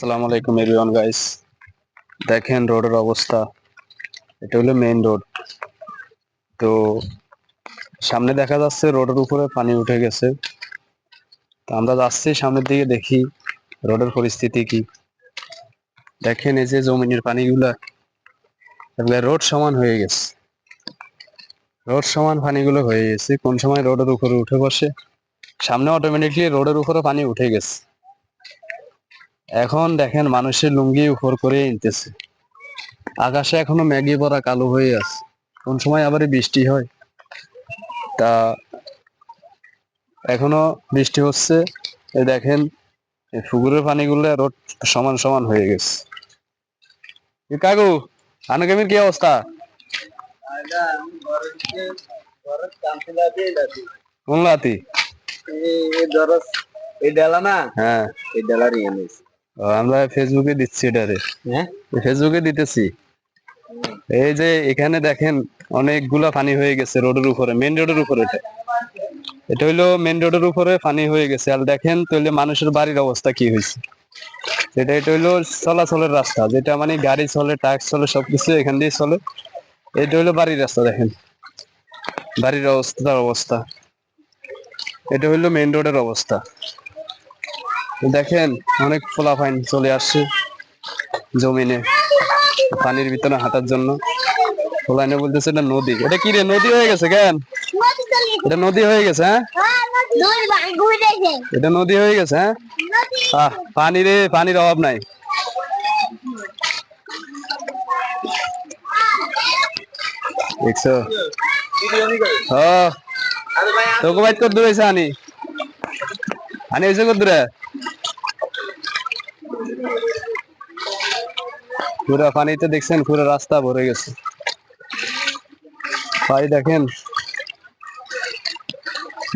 আসসালামু আলাইকুম everyone guys দেখেন রোডের অবস্থা। এটা হলো মেইন রোড তো সামনে দেখা যাচ্ছে রোডের উপরে পানি উঠে গেছে। তো আমরা যাচ্ছি সামনের দিকে দেখি রোডের পরিস্থিতি কি। দেখেন এই যে জমিনের পানিগুলা, এগুলা রোড সমান হয়ে গেছে। রোড সমান পানিগুলো হয়ে গেছে। কোন সময় রোডের উপরে উঠে বসে, সামনে অটোমেটিকলি রোডের উপরে পানি উঠে গেছে। এখন দেখেন মানুষের লুঙ্গি উপর করে নিতেছে। আকাশে এখনও ম্যাগি পরা কালো হয়ে আছে। কোন সময় আবার বৃষ্টি হয়? তা এখনও বৃষ্টি হচ্ছে। দেখেন পুকুরের পানিগুলো রোড সমান সমান হয়ে গেছে। কাকু আনুগামীর কি অবস্থা? কোন লাতি? এই ডালা না? হ্যাঁ। এই ডালার নিয়েছে ও, আমরা ফেসবুকে দিচ্ছি এটারে। হ্যাঁ? ফেসবুকে দিতেছি। এই যে এখানে দেখেন অনেকগুলা পানি হয়ে গেছে রোডের উপরে মেন রোডের উপরে এটা। এটা হইল মেন রোডের উপরে পানি হয়ে গেছে। আর দেখেন তাহলে মানুষের বাড়ির অবস্থা কি হয়েছে। এটা এটা হইল চলাচলের রাস্তা যেটা মানে গাড়ি চলে ট্রাক চলে সবকিছু এখান দিয়ে চলে। এটা হইল বাড়ির রাস্তা দেখেন। বাড়ির অবস্থার অবস্থা। এটা হইল মেন রোডের অবস্থা। দেখেন, অনেক ফোলা ফাইন চলে আসছে জমিনে, পানির ভিতরে হাঁটার জন্য। ফোলাইনে বলতেছে এটা নদী। এটা কি রে, নদী হয়ে গেছে কেন? এটা নদী হয়ে গেছে হ্যাঁ? এটা নদী হয়ে গেছে হ্যাঁ? পানি রে, পানির অভাব নাই। দেখছ? ও, তোকে বাইট কর দূরে আনি। আনি এসে কর দূরে? পুরো পানিতে দেখছেন পুরো রাস্তা ভরে গেছে। ভাই দেখেন,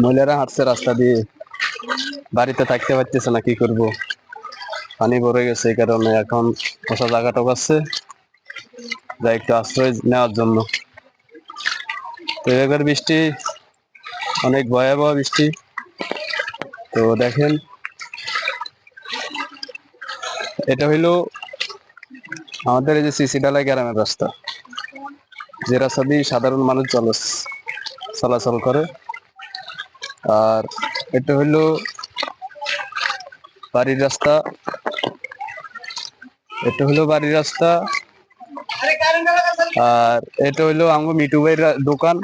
মহিলারা হাঁটছে রাস্তা দিয়ে। বাড়িতে থাকতে পারতেছে না, কি করব? পানি ভরে গেছে এই কারণে এখন বসা জায়গা টোকাচ্ছে যা একটু আশ্রয় নেওয়ার জন্য। তো এবার বৃষ্টি, অনেক ভয়াবহ বৃষ্টি। তো দেখেন এটা হইল আমাদের এই যে সিসি ডালাই গ্রামের রাস্তা। যে রাস্তা দিয়ে সাধারণ মানুষ চল, চলাচল করে। আর এটা হইল বাড়ির রাস্তা। এটা হইল বাড়ির রাস্তা। আর এটা হইল আমগো মিটু ভাইয়ের দোকান।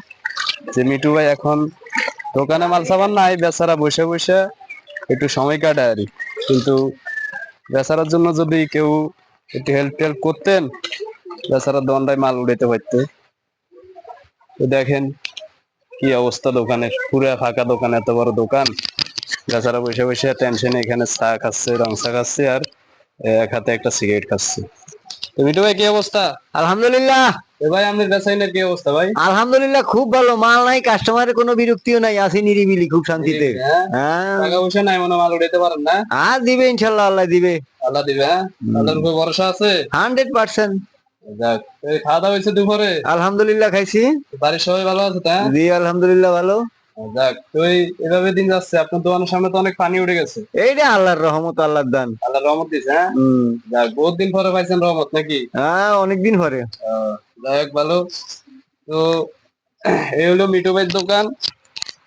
যে মিটু ভাই এখন দোকানে মাল সামান নাই, বেচারা বসে বসে একটু সময় কাটায় আর কিন্তু বেচারার জন্য যদি কেউ একটু হেল্প টেল্প করতেন বেচারা দণ্ডায় মাল উড়াইতে পারতে। তো দেখেন কি অবস্থা দোকানে, পুরা ফাঁকা দোকান, এত বড় দোকান। বেচারা বসে বসে টেনশনে এখানে চা খাচ্ছে, রং চা খাচ্ছে আর এক হাতে একটা সিগারেট খাচ্ছে। তো মিটু ভাই, কি অবস্থা? আলহামদুলিল্লাহ। ভাই আমাদের বেচাইনের কি অবস্থা ভাই? আলহামদুলিল্লাহ খুব ভালো। মাল নাই কাস্টমারের কোনো বিরক্তিও নাই। আসি নিরিবিলি খুব শান্তিতে। হ্যাঁ? হ্যাঁ। টাকা পয়সা নাই মনে মাল উড়াইতে পারেন না? আর দিবে ইনশাল্লাহ আল্লাহ দিবে। আল্লাহ দিবে হ্যাঁ? আল্লাহর উপর ভরসা আছে? Hundred percent. যাক খাওয়া দাওয়া হয়েছে দুপুরে? আলহামদুলিল্লাহ খাইছি। বাড়ির সবাই ভালো আছে তা? জি আলহামদুলিল্লাহ ভালো। যাক তো এই এভাবে দিন যাচ্ছে। আপনার দোকানের সামনে তো অনেক পানি উঠে গেছে। এইটা আল্লাহর রহমত আল্লাহর দান। আল্লাহ রহমত দিছে হ্যাঁ? যাক বহুত দিন পরে পাইছেন রহমত নাকি? হ্যাঁ অনেকদিন পরে। যাই ভালো তো এই হলো মিটু ভাইয়ের দোকান।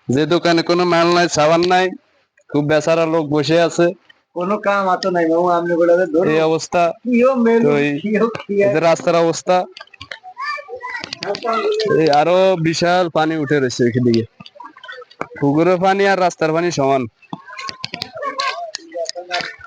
যে দোকানে কোনো মাল নাই সাবান নাই খুব বেচারা লোক বসে আছে। কোনো কাম আতো নাই বাবু বলে ধরো এই অবস্থা। রাস্তার অবস্থা। আরও বিশাল পানি উঠে রয়েছে দিকে পুকুরের পানি আর রাস্তার পানি সমান।